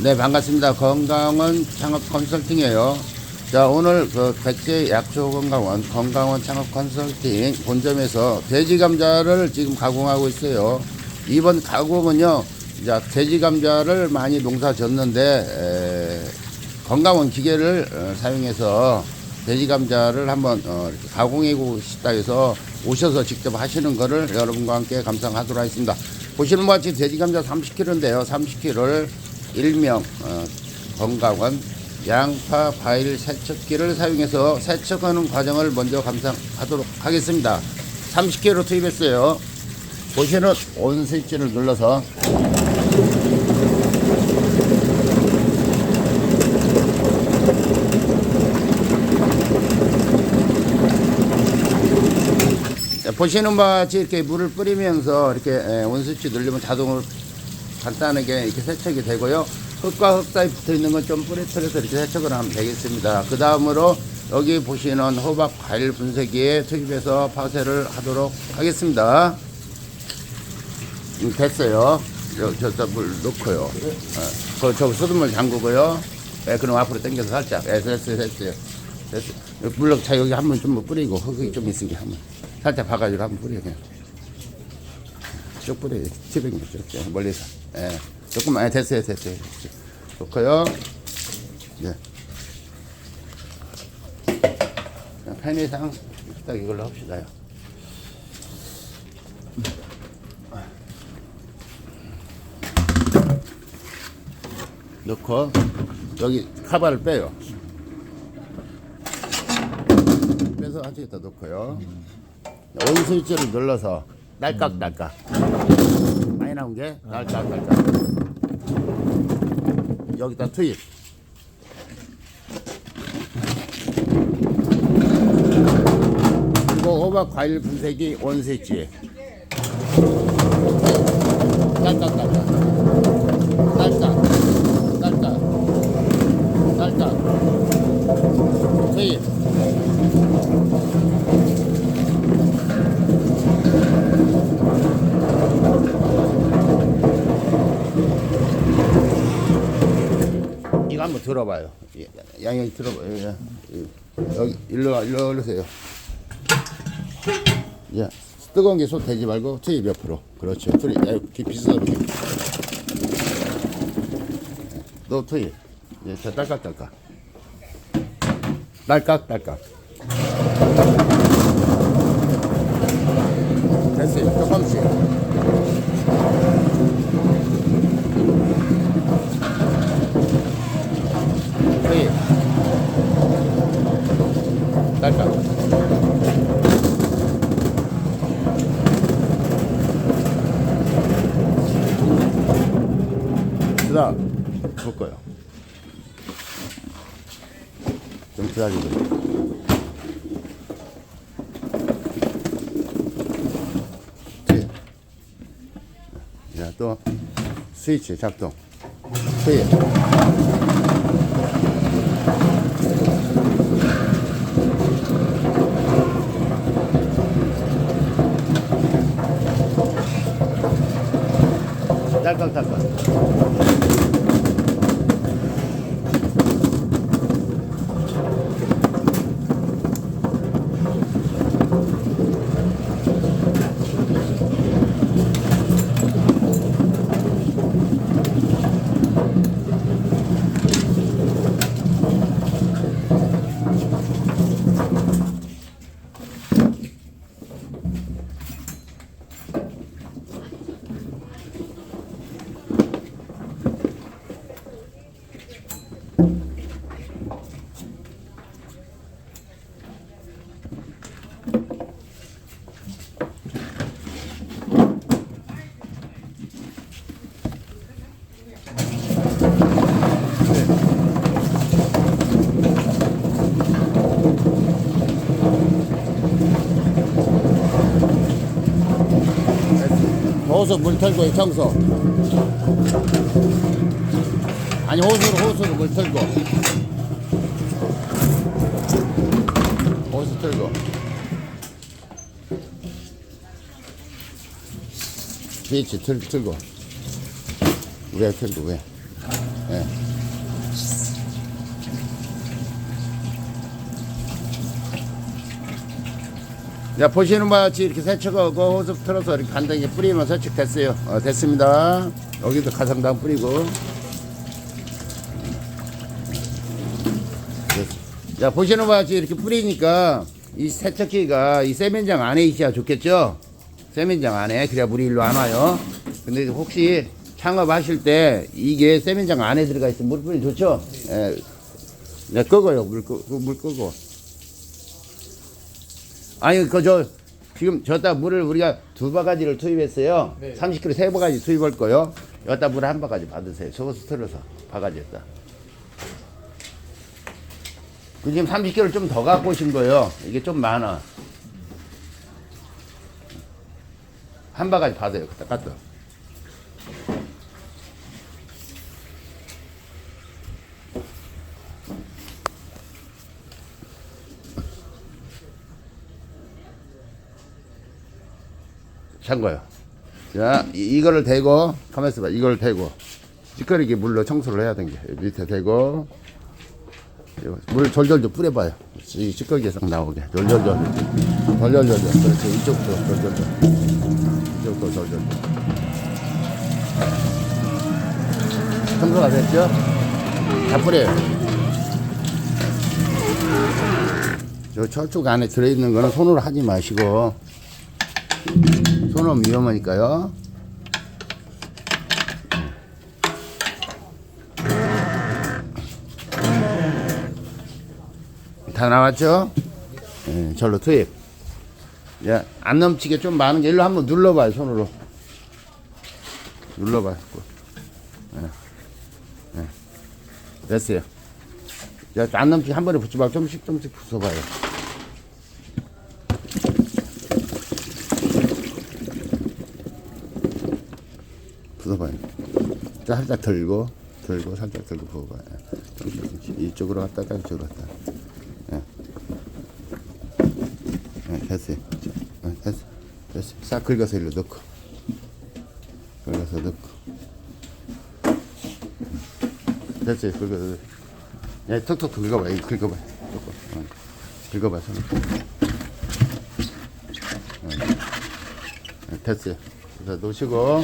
네, 반갑습니다. 건강원 창업 컨설팅이에요. 자, 오늘 그 백제 약초 건강원 건강원 창업 컨설팅 본점에서 돼지 감자를 지금 가공하고 있어요. 이번 가공은요, 이제 돼지 감자를 많이 농사 졌는데, 에, 건강원 기계를 어, 사용해서 돼지 감자를 한번 어, 가공하고 싶다 해서 오셔서 직접 하시는 거를 여러분과 함께 감상하도록 하겠습니다. 보시는 것 같이 돼지 감자 30kg인데요. 30kg를 일명 어, 건강원 양파 과일 세척기를 사용해서 세척하는 과정을 먼저 감상하도록 하겠습니다. 30kg 투입했어요. 보시는 온 스위치를 눌러서 자, 보시는 바와 같이 이렇게 물을 뿌리면서 이렇게 에, 온수치 누르면 자동으로 간단하게 이렇게 세척이 되고요. 흙과 흙 사이 붙어 있는 건 좀 뿌리틀어서 이렇게 세척을 하면 되겠습니다. 그 다음으로 여기 보시는 호박 과일 분쇄기에 투입해서 파쇄를 하도록 하겠습니다. 음, 됐어요. 저, 저, 물 넣고요. 어, 그, 저 수돗물 잠그고요. 예, 그럼 앞으로 당겨서 살짝. 예, 됐어요, 됐어요. 됐어요. 물론 자, 여기 한번 좀 뿌리고, 흙이 좀 있으니까 한번. 살짝 봐가지고 한번 뿌려, 그냥. 쭉 뿌려요. 티백이 쭉, 쭉, 멀리서. 예. 조금만, 예, 됐어요, 됐어요. 좋고요. 예. 자, 편의상 딱 이걸로 합시다요. 넣고 여기 카바를 빼요. 빼서 한쪽에다 넣고요. 온 스위치를 눌러서 날깍날깍 많이 나온 게 날깍날깍 여기다 투입. 그리고 호박 과일 분쇄기 온 스위치. 날깍날깍. 딸깍 딸깍 딸깍 투입 한번 들어봐요 예, 양이 들어봐요 예, 예. 여기 일로 와, 일로 올리세요 예. 뜨거운 게손 대지 말고 투입 옆으로 그렇죠 투입 야, 깊이 써너 투입. 예, 자, 딸깍, 딸깍. 딸깍, 딸깍. 됐어요. 조금씩. 투입. 딸깍. 그 다음, 볼 거요. 좀 기다리고. 자, 또, 스위치 작동. 스위치. 딸깍딸깍. 호수 물 털고 청소. 아니 호수로 호수로 물 털고. 호수 털고. 스위치 틀, 틀고. 왜 틀고 왜? 예. 자, 보시는 바와 같이 이렇게 세척하고 호흡 틀어서 이렇게 간단하게 뿌리면 세척 됐어요. 어, 됐습니다. 여기도 가성당 뿌리고. 됐- 자, 보시는 바와 같이 이렇게 뿌리니까 이 세척기가 이 세면장 안에 있어야 좋겠죠? 세면장 안에. 그래야 물이 일로 안 와요. 근데 혹시 창업하실 때 이게 세면장 안에 들어가 있으면 물 뿌리 좋죠? 예. 네, 끄고요. 물, 끄, 물 끄고. 아니 그 저 지금 저다 물을 우리가 두 바가지를 투입했어요. 네. 30kg 세 바가지 투입할 거요. 여기다 물 한 바가지 받으세요. 저것을 틀어서 바가지에다. 그 지금 30kg 좀 더 갖고 오신 거예요. 이게 좀 많아. 한 바가지 받아요. 갖다 갖다. 찬 거예요. 자, 이, 이거를 대고, 가만히 있어봐. 이걸 대고, 찌꺼리게 물로 청소를 해야 되는 게. 밑에 대고, 물 졸졸졸 뿌려봐요. 이 찌꺼기가 싹 나오게. 졸졸졸. 졸졸졸. 그렇지. 이쪽도 졸졸졸. 이쪽도 졸졸졸. 청소가 됐죠? 다 뿌려요. 저 저쪽 안에 들어있는 거는 손으로 하지 마시고, 손은 위험하니까요. 다 나왔죠? 예, 절로 투입. 야, 안 넘치게 좀 많은 게 일로 한번 눌러봐요, 손으로. 눌러봐요. 예. 예. 됐어요. 야, 안 넘치게 한 번에 붙지 말고 좀씩 부숴봐요. 자, 살짝 들고, 들고, 살짝 들고 부어봐요. 조금씩. 이쪽으로 갔다가 이쪽으로 갔다. 예. 예, 됐어요. 예, 됐어. 됐어. 싹 긁어서 일로 넣고. 긁어서 넣고. 됐어요. 긁어서. 예, 톡톡 긁어봐요. 조금. 어. 긁어봐요. 손. 예, 됐어요. 놓으시고.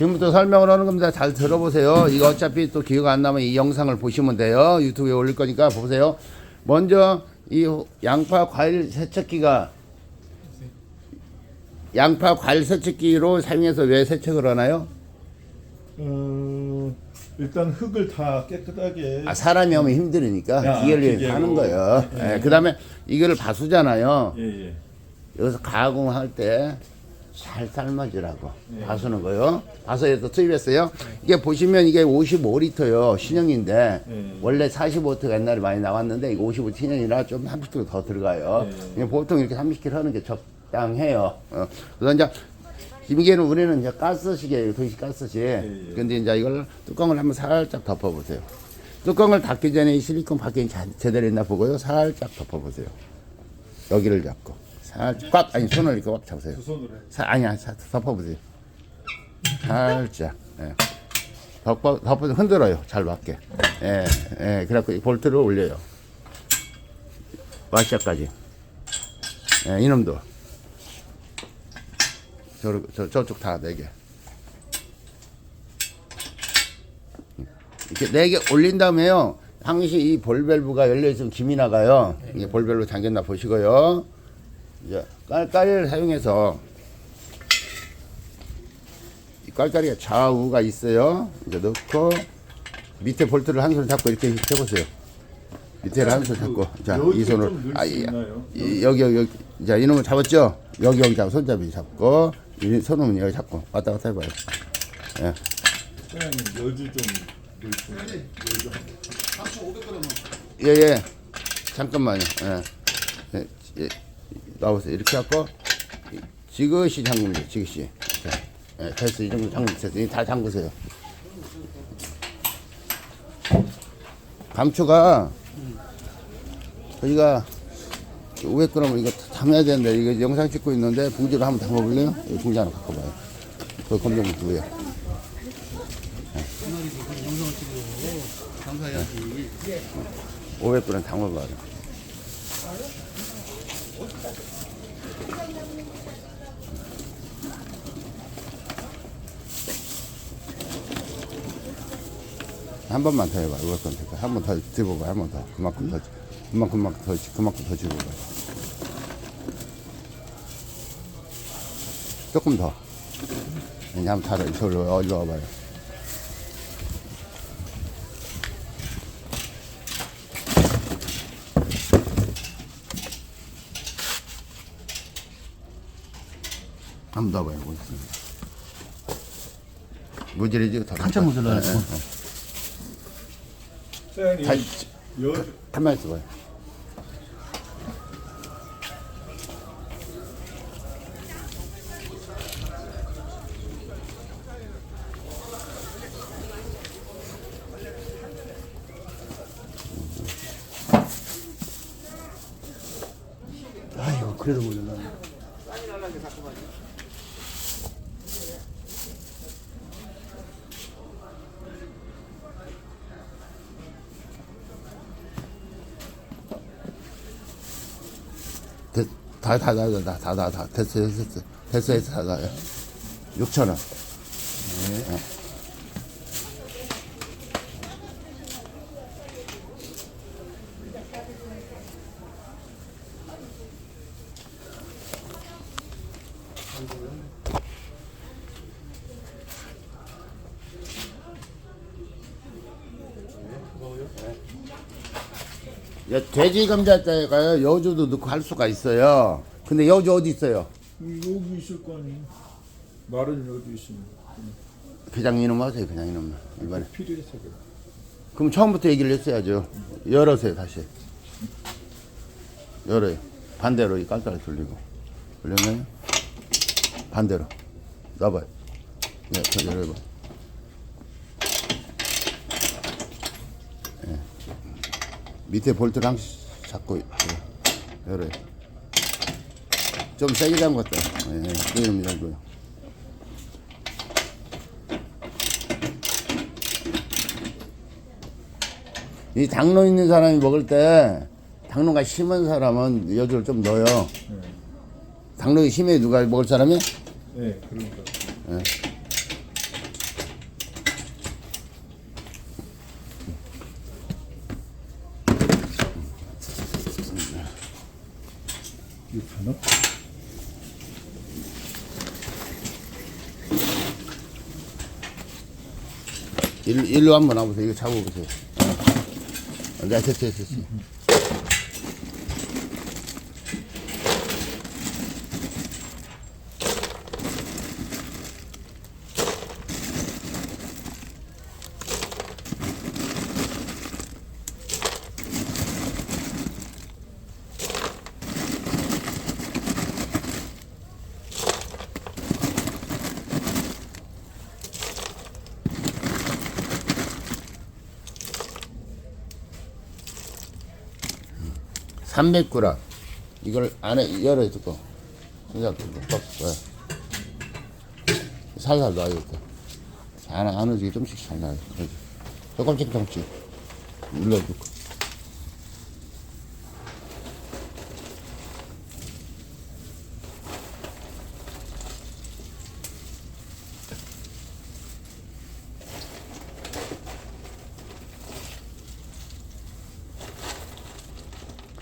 지금부터 설명을 하는 겁니다. 잘 들어보세요. 이거 어차피 또 기억 안 나면 이 영상을 보시면 돼요. 유튜브에 올릴 거니까 보세요. 먼저 이 양파 과일 세척기가 양파 과일 세척기로 사용해서 왜 세척을 하나요? 어, 일단 흙을 다 깨끗하게 아, 사람이 하면 힘들으니까 야, 기계를 기계로. 하는 거예요. 예. 예, 그다음에 이거를 바수잖아요. 예, 예. 여기서 가공할 때 잘 삶아주라고 예. 바수는 거요. 바서에서 투입했어요. 이게 보시면 이게 55리터요 신형인데 예. 원래 45리터가 옛날에 많이 나왔는데 이거 55 신형이라 좀 30kg 더 들어가요. 예. 그냥 보통 이렇게 30kg 하는 게 적당해요. 어. 그래서 이제 이게는 우리는 이제 가스식이에요. 도시 가스식. 예. 근데 이제 이걸 뚜껑을 한번 살짝 덮어보세요. 뚜껑을 닫기 전에 이 실리콘 밖에 자- 제대로 있나 보고요. 살짝 덮어보세요. 여기를 잡고 살짝 꽉 아니 손을 이렇게 꽉 잡으세요. 두 손으로 해. 사, 아니야 사, 덮어보세요. 살짝 예. 덮어 덮어 흔들어요 잘 맞게. 예, 예. 그래갖고 이 볼트를 올려요. 와시아까지. 예, 이놈도. 저, 저 저쪽 다 네 개. 이렇게 네 개 올린 다음에요. 항시 이 볼밸브가 열려 있으면 김이 나가요. 이게 볼밸브 잠겼나 보시고요. 이제 깔깔이를 사용해서 이 깔깔이가 좌우가 있어요. 이제 넣고 밑에 볼트를 한손 잡고 이렇게 해보세요. 밑에를 한 손 잡고 자이 손을 좀 아, 넣을 수 이, 있나요? 이, 여기 여기 여기. 자 이놈을 잡았죠? 여기 여기 잡고 손잡이 잡고 이 손은 여기 잡고 왔다 갔다 해봐요. 예. 사장님 여주 좀 있나요? 여주 한 예예. 잠깐만요. 예. 예, 예. 나오세요. 이렇게 이- 지그시 잠그면 돼. 지그시. 자, 예, 됐어. 이 정도 잠그면 됐어. 이다 잠그세요. 감초가 저희가 500g 이거 담아야 되는데 이거 영상 찍고 있는데 봉지를 한번 담아볼래요? 여기 봉지 하나 갖고 봐요. 그 검정부 두요. 예. 무슨 영상을 찍고 감사해야지. 500g은 담궈봐요. 한 번만 더 해봐. 이것도 한번 더 집어봐. 한 번 더. 그만큼 더, 그만큼 더, 그만큼 더 집어봐. 조금 더. 이제 한번 타라. 이쪽으로 어디로 와봐요. 봐요. 이거 있습니다. 무지리지 더. 한참 모자라요. 네, 네. 사장님 잘, 여주 가만히 있어봐요. 아이고 그래도 모자라네. 됐, 다, 다, 다, 다, 다, 다, 다, 됐어, 됐어, 됐어, 됐어, 다, 다. 6천 원. 네. 야, 돼지 감자자가요 여주도 넣고 할 수가 있어요. 근데 여주 어디 있어요? 여기 있을 거 아니에요. 마른 여주 있으면 그냥 이놈 하세요. 그냥 이놈 이번에. 필요해서 그래. 그럼 처음부터 얘기를 했어야죠. 열어세요 다시. 열어요. 반대로 이 깔깔 돌리고. 돌려면 반대로. 놔봐요. 네, 더 열어봐. 밑에 볼트를 항상 잡고 예, 열어요. 좀 세게 잠갔다. 예, 이름 열고요. 이 당로 있는 사람이 먹을 때 당로가 심한 사람은 여주를 좀 넣어요. 당로가 심해 누가 먹을 사람이? 네, 그러니까. 이 일로, 한번 와보세요. 이거 잡아보세요. 어. 네, 됐어, 됐어, 300g. 이걸 안에 열어야 고 그냥 뻑, 왜? 살살 놔야 돼. 안, 안 오지게 좀씩 잘. 그래서 조금씩 조금씩 눌러주고.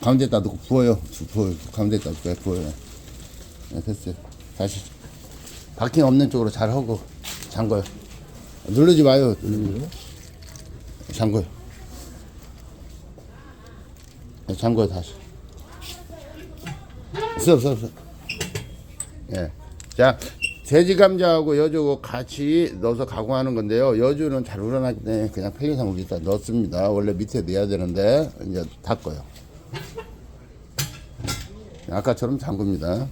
가운데다 넣고 부어요. 부어요. 가운데다 넣고 부어요. 네, 됐어요. 다시 바킹 없는 쪽으로 잘 하고 잠궈요. 누르지 마요. 누르지. 잠궈요. 네, 잠궈요 다시. 없어 없어 없어. 예. 자 돼지 감자하고 여주고 같이 넣어서 가공하는 건데요. 여주는 잘 우러나기 때문에 그냥 팽이상 여기다 넣습니다. 원래 밑에 넣어야 되는데 이제 닦아요. 아까처럼 잠굽니다.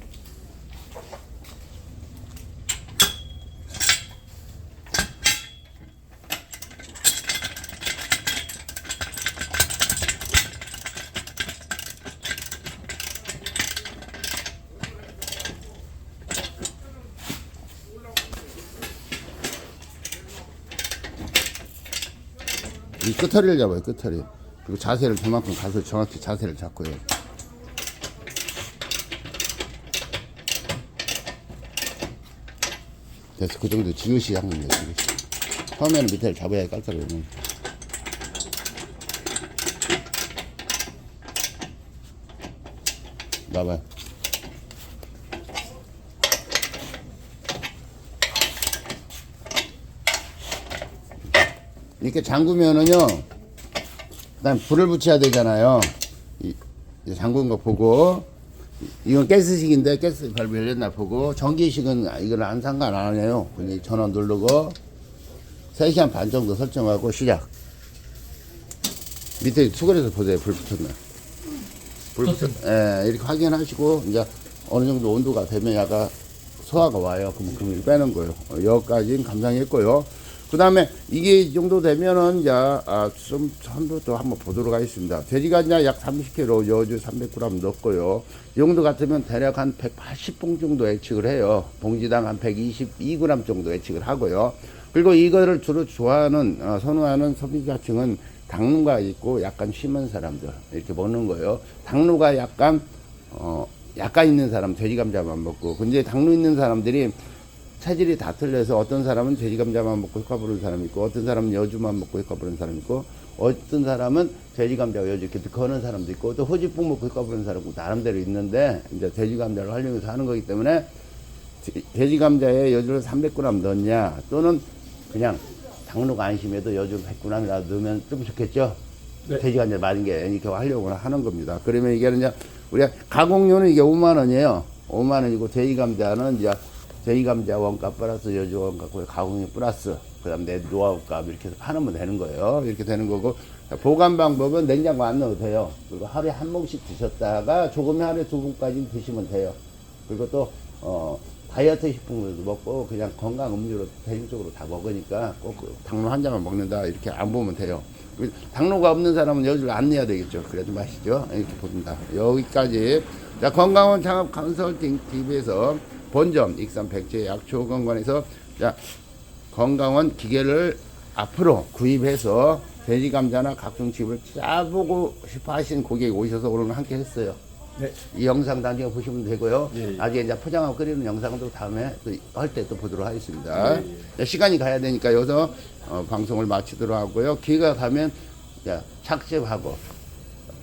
이 끄터리를 잡아요, 끄터리. 그리고 자세를 그만큼 가서 정확히 자세를 잡고요. 그래서 그 정도 지그시 하는 거예요, 지그시. 처음에는 밑에를 잡아야 깔끔해요. 봐봐요. 이렇게 잠그면은요, 그 다음 불을 붙여야 되잖아요. 이, 이 잠근 거 보고, 이- 이건 가스식인데 가스 밸브 열렸나 보고, 전기식은 이건 안 상관 안 해요. 그냥 전원 누르고, 3시간 반 정도 설정하고 시작. 밑에 수건에서 보세요. 불 붙었나. 불 붙었, 예, 이렇게 확인하시고, 이제 어느 정도 온도가 되면 약간 소화가 와요. 그럼 그럼 빼는 거예요. 어, 여기까지는 감상했고요. 그 다음에 이게 이 정도 되면은 이제 아, 좀 선도도 한번 보도록 하겠습니다. 돼지가 이제 약 30kg, 여주 300g 넣었고요. 이 정도 같으면 대략 한 180봉 정도 예측을 해요. 봉지당 한 122g 정도 예측을 하고요. 그리고 이거를 주로 좋아하는 어, 선호하는 소비자층은 당루가 있고 약간 심한 사람들 이렇게 먹는 거예요. 당루가 약간 어 약간 있는 사람 돼지 감자만 먹고 근데 당루 있는 사람들이 체질이 다 틀려서 어떤 사람은 돼지 감자만 먹고 효과 부르는 사람이 있고 어떤 사람은 여주만 먹고 효과 부르는 사람이 있고 어떤 사람은 돼지 감자와 여주 이렇게 거는 사람도 있고 또 호지뽕 먹고 효과 부르는 사람도 나름대로 있는데 이제 돼지 감자를 활용해서 하는 거기 때문에 돼- 돼지 감자에 여주를 300g 넣냐 또는 그냥 당루가 안심해도 여주 100g 넣으면 좀 좋겠죠. 네. 돼지 감자 맞은 게 이렇게 하려고 하는 겁니다. 그러면 이게 이제 우리가 가공료는 이게 5만 원이에요. 5만 원이고 돼지 감자는 이제 돼지 감자 원가 플러스 여주 원가 그 가공료 플러스 그 다음 내 노하우 값 이렇게 해서 파는 되는 거예요. 이렇게 되는 거고 보관 방법은 냉장고 안 넣어도 돼요. 그리고 하루에 한 봉씩 드셨다가 조금의 하루에 두 봉까지 드시면 돼요. 그리고 또 어, 다이어트 식품으로도 먹고 그냥 건강 음료로 대중적으로 다 먹으니까 꼭그 당로 한 잔만 먹는다 이렇게 안 보면 돼요. 그 당로가 없는 사람은 여주를 안 내야 되겠죠. 그래도 마시죠. 이렇게 봅니다. 여기까지 자 건강원 창업 컨설팅 TV에서 본점 익산 백제 약초 건강원에서 자 건강원 기계를 앞으로 구입해서 돼지 감자나 각종 칩을 짜보고 싶어 하신 고객이 오셔서 오늘 함께 했어요. 네. 이 영상 나중에 보시면 되고요. 예, 예. 나중에 이제 포장하고 끓이는 영상도 다음에 할 때 또 보도록 하겠습니다. 예, 자, 시간이 가야 되니까 여기서 어, 방송을 마치도록 하고요. 기회가 가면 자, 착즙하고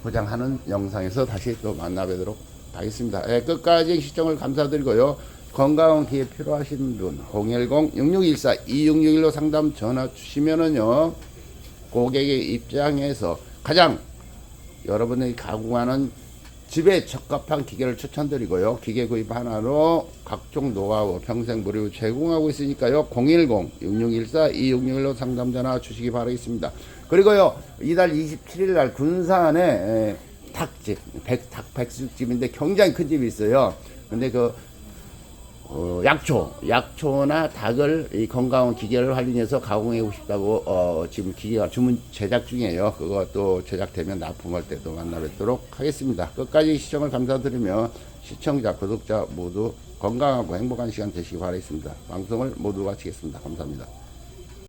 포장하는 영상에서 다시 또 만나뵙도록 하겠습니다. 예, 끝까지 시청을 감사드리고요. 건강한 기회 필요하신 분 010-6614-2661로 상담 전화 주시면은요. 고객의 입장에서 가장 여러분이 가공하는 집에 적합한 기계를 추천드리고요. 기계 구입 하나로 각종 노하우 평생 무료 제공하고 있으니까요. 010-6614-2661로 상담 전화 주시기 바라겠습니다. 그리고요. 이달 27일 날 군산에 에, 닭집, 백, 닭 백숙집인데 굉장히 큰 집이 있어요. 근데 그 어, 약초, 약초나 닭을 이 건강한 기계를 활용해서 가공하고 싶다고 어, 지금 기계가 주문 제작 중이에요. 또 제작되면 납품할 때또 만나 뵙도록 하겠습니다. 끝까지 시청을 감사드리며 시청자, 구독자 모두 건강하고 행복한 시간 되시기 바라겠습니다. 방송을 모두 마치겠습니다. 감사합니다.